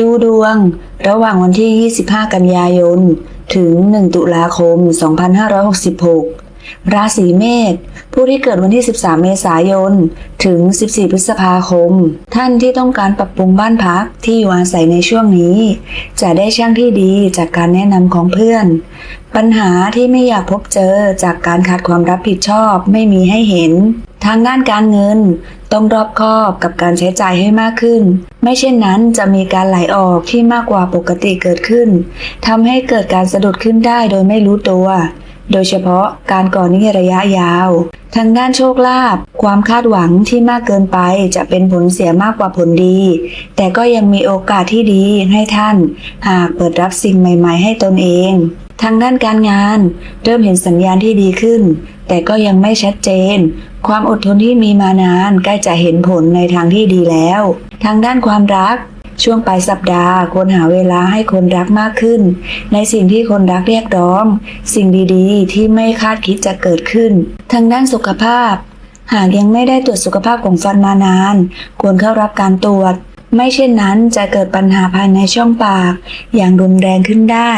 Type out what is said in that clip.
ดูดวง ระหว่างวันที่ 25 กันยายน ถึง 1 ตุลาคม 2566 ราศีเมษ ผู้ที่เกิดวันที่ 13 เมษายน ถึง 14 พฤษภาคม ท่านที่ต้องการปรับปรุงบ้านพักที่อยู่อาศัยในช่วงนี้ จะได้ช่างที่ดีจากการแนะนำของเพื่อน ปัญหาที่ไม่อยากพบเจอจากการขาดความรับผิดชอบไม่มีให้เห็น ทางด้านการเงิน ต้องรอบคอบกับการใช้จ่ายให้มากขึ้น ไม่เช่นนั้นจะมีการไหลออกที่มากกว่าปกติเกิดขึ้นทำให้เกิดการสะดุดขึ้นได้โดยไม่รู้ตัว โดยเฉพาะการก่อนหนี้ระยะยาว ทางด้านโชคลาภความคาดหวังที่มากเกินไปจะเป็นผลเสียมากกว่าผลดี แต่ก็ยังมีโอกาสที่ดีให้ท่าน หากเปิดรับสิ่งใหม่ ๆ ให้ตนเอง ทางด้านการงาน เริ่มเห็นสัญญาณที่ดีขึ้น แต่ก็ยังไม่ชัดเจน ความอดทนที่มีมานานใกล้จะเห็นผลในทางที่ดีแล้ว ทางด้านความรัก ช่วงปลายสัปดาห์ควรหาเวลาให้คนรักมากขึ้น ในสิ่งที่คนรักเรียกร้อง สิ่งดีๆ ที่ไม่คาดคิดจะเกิดขึ้น ทางด้านสุขภาพ หากยังไม่ได้ตรวจสุขภาพของฟันมานาน ควรเข้ารับการตรวจ ไม่เช่นนั้นจะเกิดปัญหาภายในช่องปาก อย่างรุนแรงขึ้นได้